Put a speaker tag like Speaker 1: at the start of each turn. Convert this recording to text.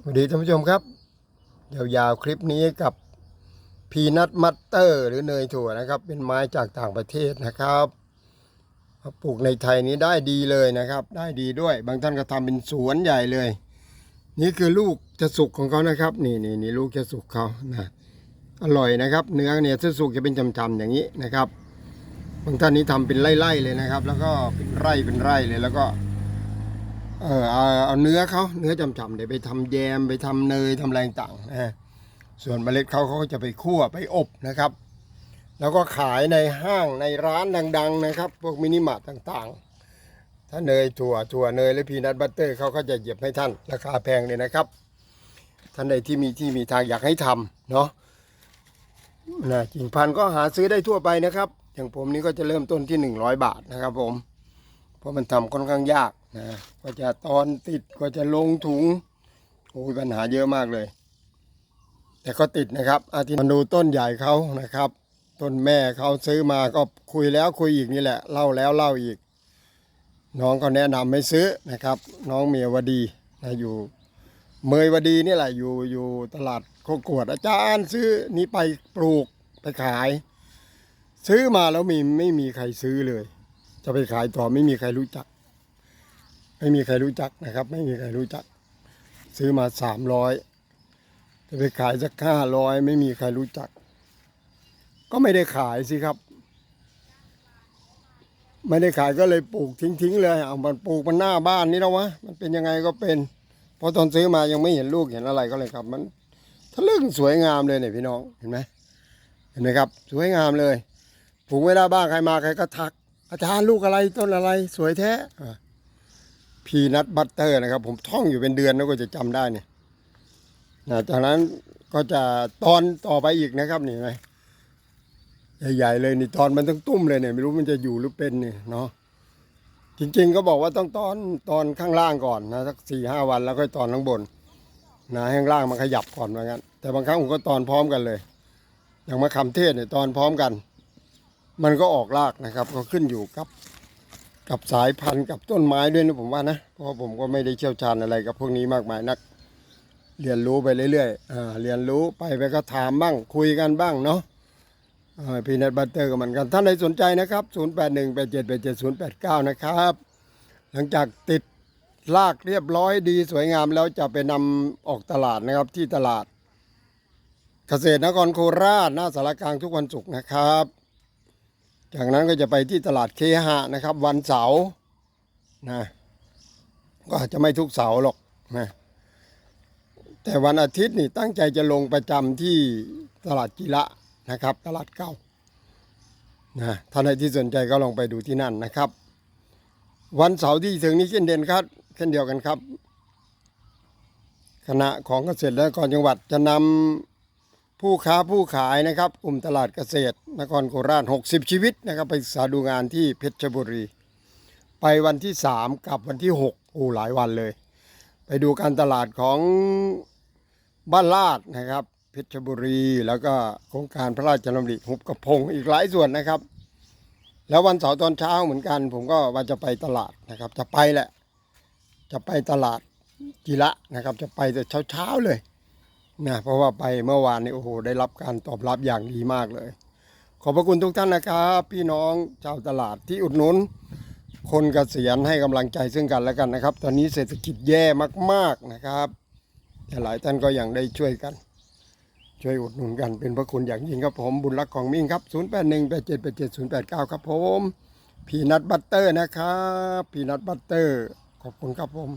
Speaker 1: สวัสดีท่านผู้ชมครับ ยาวๆคลิปนี้กับพีนัทมัตเตอร์ หรือเนยถั่วนะครับ เป็นไม้จากต่างประเทศนะครับปลูกในไทยนี้ได้ดีเลยนะครับ ได้ดีด้วย บางท่านก็ทำเป็นสวนใหญ่เลย นี่คือลูกจะสุกของเขานะครับ นี่นี่นี่ลูกจะสุกเขานะอร่อยนะครับ เนื้อเนี่ยถ้าสุกจะเป็นจำๆอย่างนี้นะครับ บางท่านนี้ทำเป็นไร่ๆเลยนะครับ แล้วก็เป็นไร่เป็นไร่เลยแล้วก็ เออเอาเอาเนื้อเขาเนื้อจำๆเดี๋ยวไปทำแยมไปทำเนยทำอะไรต่างนะส่วนเมล็ดเขาเขาก็จะไปคั่วไปอบนะครับ แล้วก็ขายในห้างในร้านดัง ๆ นะครับ พวกมินิมาร์ทต่างๆ ถ้าเนยถั่วถั่วเนยหรือพีนัทบัตเตอร์เขาก็จะเหยียบให้ท่านราคาแพงเลยนะครับ ท่านใดที่มีที่มีทางอยากให้ทำเนาะนะกิ่งพันธุ์ก็หาซื้อได้ทั่วไปนะครับ อย่างผมนี่ก็จะเริ่มต้นที่ 100 บาทนะครับผม เพราะมันทำค่อนข้างยาก นะก็จะตอนติดก็จะลงถุงโอ้ยปัญหาเยอะมากเลย แต่ก็ติดนะครับ อาทิตย์มาดูต้นใหญ่เขานะครับ ต้นแม่เขาซื้อมาก็คุยแล้วคุยอีกนี่แหละ เล่าแล้วเล่าอีก น้องก็แนะนำให้ซื้อนะครับ น้องเมียวดีนะอยู่ เมยวดีนี่แหละอยู่อยู่ตลาดโคกวดอาจารย์ซื้อนี้ไปปลูกไปขาย ซื้อมาแล้วมีไม่มีใครซื้อเลย จะไปขายต่อไม่มีใครรู้จัก ไม่มีใครรู้จักนะครับ ไม่มีใครรู้จัก ซื้อมาสามร้อยจะไปขายสักห้าร้อยไม่มีใครรู้จัก ก็ไม่ได้ขายสิครับ ไม่ได้ขายก็เลยปลูกทิ้งๆเลยเอามันปลูกมันหน้าบ้านนี่แล้ววะมันเป็นยังไงก็เป็นเพราะตอนซื้อมายังไม่เห็นลูกเห็นอะไรก็เลยครับ มันทะลึ่งสวยงามเลยเนี่ยพี่น้องเห็นไหมเห็นไหมครับ สวยงามเลยปลูกไว้หน้าบ้านใครมาใครก็ทัก อาจารย์ลูกอะไรต้นอะไร สวยแท้ พีนัทบัตเตอร์นะครับ ผมท่องอยู่เป็นเดือนแล้วก็จะจำได้เนี่ยนะจากนั้นก็จะตอนต่อไปอีกนะครับนี่เห็นไหมใหญ่ๆเลยนี่ตอนมันต้องตุ้มเลยเนี่ยไม่รู้มันจะอยู่หรือเป็นเนี่ยเนาะจริงๆก็บอกว่าต้องตอนตอนข้างล่างก่อนนะสักสี่ห้าวันแล้วค่อยตอนข้างบนนะให้ข้างล่างมันขยับก่อนว่างั้น แต่บางครั้งผมก็ตอนพร้อมกันเลย อย่างมะขามเทศเนี่ยตอนพร้อมกัน มันก็ออกรากนะครับ ก็ขึ้นอยู่กับ กับสายพันธุ์กับต้นไม้ด้วยนะผมว่านะ เพราะผมก็ไม่ได้เชี่ยวชาญอะไรกับพวกนี้มากมายนัก เรียนรู้ไปเรื่อยๆอ่าเรียนรู้ไปไปก็ถามบ้างคุยกันบ้างเนาะพีนัทบัตเตอร์ก็เหมือนกัน ท่านใดสนใจนะครับ 0 8 1 8 7 8 7 0 8 9 นะครับ หลังจากติดลากเรียบร้อยดีสวยงามแล้วจะไปนำออกตลาดนะครับที่ตลาด เกษตรนครโคราชหน้าสารกลางทุกวันศุกร์นะครับ จากนั้นก็จะไปที่ตลาดเคหะนะครับ วันเสาร์นะ ก็จะไม่ทุกเสาร์หรอกนะแต่วันอาทิตย์นี่ตั้งใจจะลงประจำที่ตลาดกิระนะครับ ตลาดเก่านะท่านใดที่สนใจก็ลองไปดูที่นั่นนะครับ วันเสาร์ที่ถึงนี้เช่นเดียวครับเช่นเดียวกันครับ คณะของเกษตรและกรจังหวัดจะนำ ผู้ค้าผู้ขายนะครับกลุ่มตลาดเกษตร นครโคราช 60 ชีวิตนะครับ ไปศึกษาดูงานที่เพชรบุรี ไปวันที่ 3 กับวันที่6โอ้หลายวันเลย ไปดูการตลาดของบ้านลาดนะครับ เพชรบุรี แล้วก็โครงการพระราชดำริหุบกระพงอีกหลายส่วนนะครับ แล้ววันเสาร์ตอนเช้าเหมือนกัน ผมก็ว่าจะไปตลาดนะครับ จะไปแหละ จะไปตลาดกีระนะครับ จะไปแต่เช้าๆเลย นะเพราะว่าไปเมื่อวานนี้โอ้โหได้รับการตอบรับอย่างดีมากเลย ขอบพระคุณทุกท่านนะครับ พี่น้องชาวตลาดที่อุดหนุน คนเกษียณให้กำลังใจซึ่งกันและกันนะครับ ตอนนี้เศรษฐกิจแย่มากๆนะครับ แต่หลายท่านก็ยังได้ช่วยกัน ช่วยอุดหนุนกันเป็นพระคุณอย่างยิ่งครับผมบุญรักของมิ่งครับ0 8 1 8 7 8 7 0 8 9ครับผมพีนัทบัตเตอร์นะครับพีนัทบัตเตอร์ขอบคุณครับผม